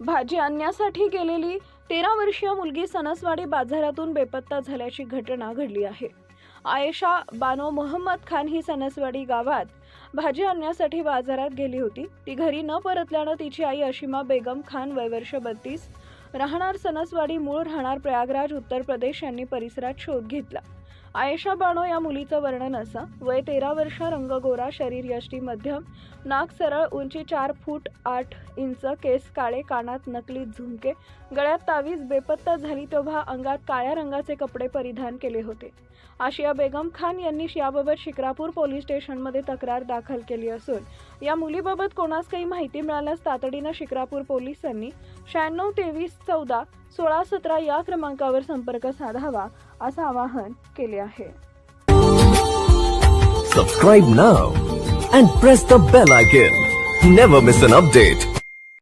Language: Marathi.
भाजी आणण्यासाठी गेलेली तेरा वर्षीय मुलगी सणसवाडी बाजारातून बेपत्ता झाल्याची घटना घडली आहे. आयशा बानो मोहम्मद खान ही सणसवाडी गावात भाजी आणण्यासाठी बाजारात गेली होती. ती घरी न परतल्यानं तिची आई अशिमा बेगम खान वयवर्ष बत्तीस राहणार सणसवाडी मूळ राहणार प्रयागराज उत्तर प्रदेश यांनी परिसरात शोध घेतला. आयशा बानो या मुलीचं वर्णन असं. वय तेरा वर्ष रंग गोरा शरीर यष्टी मध्यम. नाक सरळ उंची चार फूट आठ इंच केस काळे कानात नकली झुमके. गळ्यात तावीज बेपत्ता झाली तेव्हा अंगात काळ्या रंगाचे कपडे परिधान केले होते. आशिया बेगम खान यांनी याबाबत शिक्रापूर पोलीस स्टेशनमध्ये तक्रार दाखल केली असून या मुलीबाबत कोणास काही माहिती मिळाल्यास तातडीनं शिक्रापूर पोलिसांनी शहाण्णव तेवीस चौदा सोळा सतरा या क्रमांकावर संपर्क साधावा असं आवाहन केले आहे. Subscribe now and press the bell icon never miss an update